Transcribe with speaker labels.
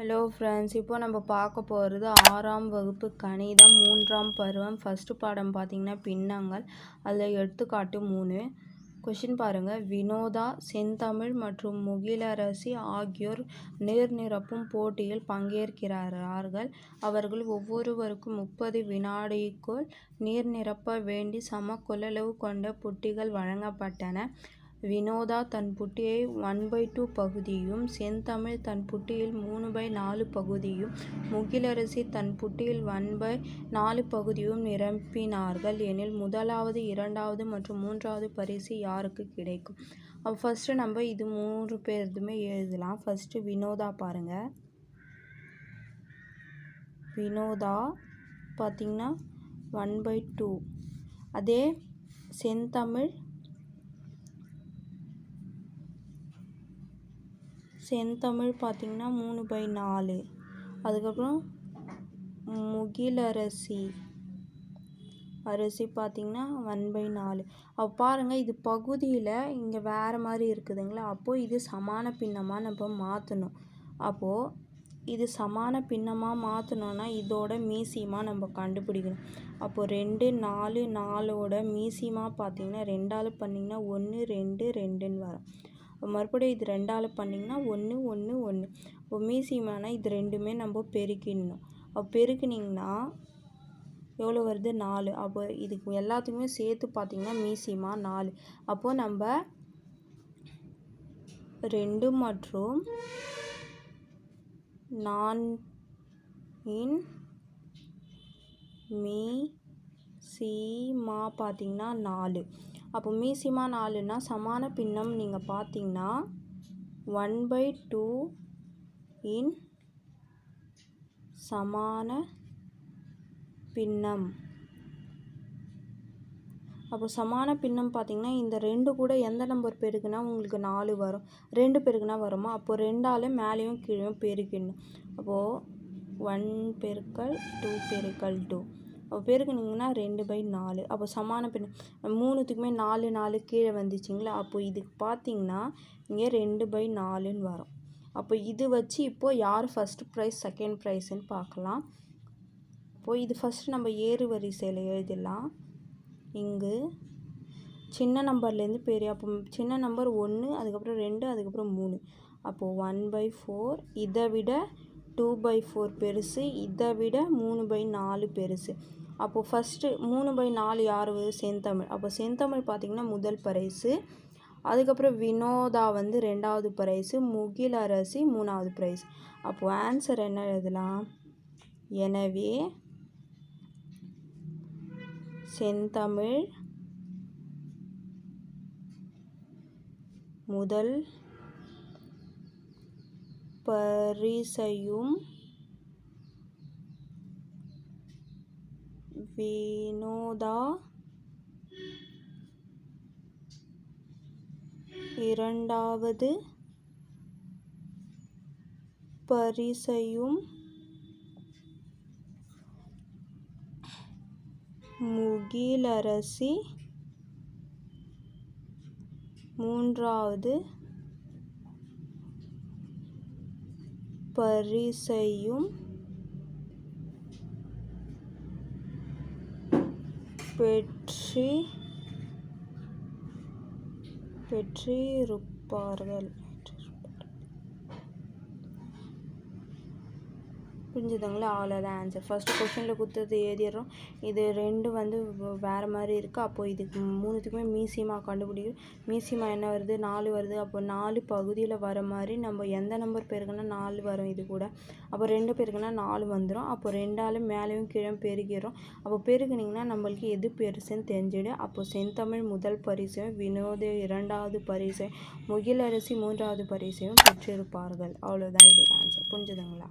Speaker 1: Hello friends இப்போ நம்ம பார்க்க போகிறது ஆறாம் வகுப்பு கணிதம் மூன்றாம் பருவம் ஃபஸ்ட்டு பாடம் பார்த்திங்கன்னா பின்னங்கள். அதில் எடுத்துக்காட்டு மூணு. கொஷின் பாருங்கள் வினோதா செந்தமிழ் மற்றும் முகிலரசி ஆகியோர் நீர் நிரப்பும் போட்டியில் பங்கேற்கிறார்கள். அவர்கள் ஒவ்வொருவருக்கும் முப்பது வினாடிக்குள் நீர் நிரப்ப வேண்டி சம கொள்ளளவு கொண்ட புட்டிகள் வழங்கப்பட்டன. வினோதா தன் புட்டியை ஒன் பை டூ பகுதியும் செந்தமிழ் தன் புட்டியில் மூணு பை நாலு பகுதியும் முகிலரசி தன் புட்டியில் ஒன் பை நாலு பகுதியும் நிரப்பினார்கள் எனில் முதலாவது இரண்டாவது மற்றும் மூன்றாவது பரிசு யாருக்கு கிடைக்கும்? அப்போ ஃபஸ்ட்டு நம்ம இது மூன்று பேருதுமே எழுதலாம். ஃபஸ்ட்டு வினோதா பாருங்கள் வினோதா பார்த்திங்கன்னா ஒன் பை டூ. அதே செந்தமிழ் செந்தமிழ் பார்த்திங்கன்னா மூணு பை நாலு. அதுக்கப்புறம் முகிலரசி அரிசி. பார்த்திங்கன்னா ஒன் பை நாலு. அப்போ பாருங்கள் இது பகுதியில் இங்கே வேறு மாதிரி இருக்குதுங்களா? அப்போது இது சமான பின்னமாக நம்ம மாற்றணும் அப்போது இது சமான பின்னமாக மாற்றணும்னா இதோட மீசியமாக நம்ம கண்டுபிடிக்கணும். அப்போது ரெண்டு நாலு நாலோட மீசியமாக பார்த்திங்கன்னா ரெண்டால் பண்ணிங்கன்னா ஒன்று ரெண்டு ரெண்டுன்னு வரும். மறுபடியும் இது ரெண்டால் பண்ணிங்கன்னா ஒன்று ஒன்று ஒன்று. இப்போ இது ரெண்டுமே நம்ம பெருக்கிடணும். அப்போ பெருக்கினிங்கன்னா எவ்வளோ வருது? நாலு. அப்போ இதுக்கு எல்லாத்துக்குமே சேர்த்து பார்த்திங்கன்னா மீசியமாக நாலு. அப்போது நம்ம ரெண்டு மற்றும் நான் இன் மீ சீமா பார்த்திங்கன்னா நாலு. அப்போ மீசிமா நாலுன்னா சமான பின்னம் நீங்கள் பார்த்தீங்கன்னா ஒன் பை டூ இன் சமான பின்னம். அப்போ சமான பின்னம் பார்த்தீங்கன்னா இந்த ரெண்டு கூட எந்த நம்பர் பெருக்குனா உங்களுக்கு நாலு வரும். ரெண்டு பெருக்குனா வருமா? அப்போது ரெண்டாலே மேலேயும் கீழேயும் பெருக்கிடணும். அப்போது ஒன் பெருக்கல் டூ பெருக்கல் டூ பெருக்குனிங்கன்னா ரெண்டு பை நாலு. அப்போ சமான பின் மூணுத்துக்குமே நாலு நாலு கீழே வந்துச்சிங்களா? அப்போ இதுக்கு பார்த்தீங்கன்னா இங்கே ரெண்டு பை நாலுன்னு வரும். அப்போ இது வச்சு இப்போது யார் ஃபஸ்ட் ப்ரைஸ் செகண்ட் ப்ரைஸ்ன்னு பார்க்கலாம் அப்போது இது ஃபஸ்ட்டு நம்ம ஏறு வரிசையில் எழுதிடலாம் இங்கு சின்ன நம்பர்லேருந்து பெரிய அப்போ சின்ன நம்பர் ஒன்று அதுக்கப்புறம் ரெண்டு அதுக்கப்புறம் மூணு. அப்போது ஒன் பை ஃபோர் இதை விட டூ பை ஃபோர் பெருசு இதை விட மூணு பை நாலு பெருசு. அப்போது ஃபஸ்ட்டு மூணு பை நாலு யார்? செந்தமிழ். அப்போ செந்தமிழ் பார்த்திங்கன்னா முதல் பரிசு. அதுக்கப்புறம் வினோதா வந்து ரெண்டாவது ப்ரைஸு முகிலரசி மூணாவது ப்ரைஸ் அப்போது ஆன்சர் என்ன எழுதலாம்? எனவே செந்தமிழ் முதல் பரிசையும் வினோதா இரண்டாவது பரிசையும் முகிலரசி மூன்றாவது பரிசையும் பெற்றி பெற்றிருப்பார்கள். புரிஞ்சுதுங்களா அவ்வளோதான் ஆன்சர் ஃபஸ்ட்டு கொஷினில் கொடுத்தது எழுதிடுறோம் இது ரெண்டு வந்து வேறு மாதிரி இருக்குது அப்போது இதுக்கு மூணுத்துக்குமே மீசிமா கண்டுபிடிக்கும் மீசிமா என்ன வருது? நாலு வருது. அப்போ நாலு பகுதியில் வர மாதிரி நம்ம எந்த நம்பர் பெருக்குன்னா நாலு வரும் இது கூட. அப்போ ரெண்டு பேருக்குன்னா நாலு வந்துடும் அப்போ ரெண்டாலும் மேலேயும் கீழே பெருகிறோம் அப்போ பெருகுனிங்கன்னா நம்மளுக்கு எது பெருசுன்னு தெரிஞ்சிடும். அப்போ செந்தமிழ் முதல் பரிசையும் வினோத இரண்டாவது பரிசையும் முகிலரசி மூன்றாவது பரிசையும் பெற்றிருப்பார்கள். அவ்வளோதான் இது ஆன்சர் புரிஞ்சுதுங்களா?